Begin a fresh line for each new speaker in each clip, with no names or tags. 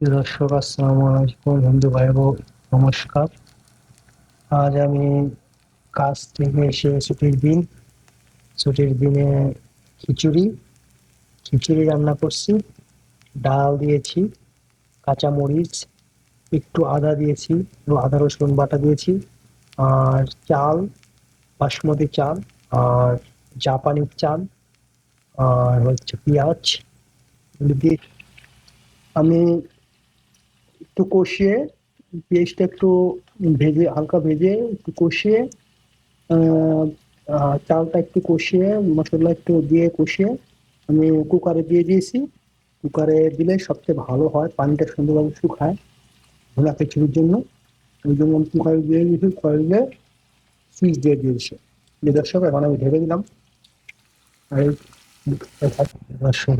দর্শক, আসসালামু আলাইকুম। বন্ধু ভাই নমস্কার। আজ আমি কাজ থেকে এসে ছুটির দিন, ছুটির দিনে খিচুড়ি খিচুড়ি রান্না করছি, ডাল দিয়েছি কাঁচা মরিচ একটু আদা দিয়েছি, একটু আদা, রসুন বাটা দিয়েছি, আর চাল, বাসমতি চাল, আর জাপানি চাল, আর হচ্ছে পেঁয়াজ। আমি একটু কষিয়ে পেঁয়াজটা একটু ভেজে, হালকা ভেজে একটু কষিয়ে চালটা একটু কষিয়ে, মশলা একটু দিয়ে কষিয়ে আমি কুকারে দিয়ে দিয়েছি। কুকারে দিলে সবচেয়ে ভালো হয়, পানিটা সুন্দরভাবে শুকায় ভোলা খিচুড়ির জন্য। ওই জন্য আমি কুকারে দিয়ে দিয়েছি, কুকারে দিয়ে সুইচ দিয়ে দিয়েছি। যে দর্শক, এখন আমি ঢেকে দিলাম। আর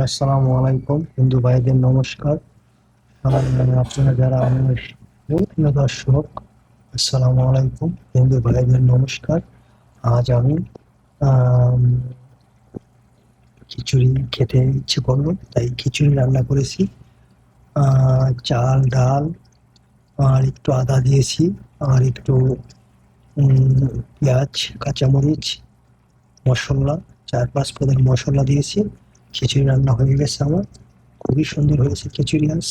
আসসালামু আলাইকুম। হিন্দু ভাইদের নমস্কার। দর্শক, আসসালামু আলাইকুম। হিন্দু ভাইদের নমস্কার। আজ আমি খিচুড়ি খেতে ইচ্ছে করল, তাই খিচুড়ি রান্না করেছি। চাল, ডাল, আর একটু আদা দিয়েছি, আর একটু পেঁয়াজ, কাঁচামরিচ, মশলা, চার পাঁচ পদের মশলা দিয়েছি। খিচুড়ি রান্না হয়ে গেছে আমার। খুবই সুন্দর হয়েছে খিচুড়ি আজ।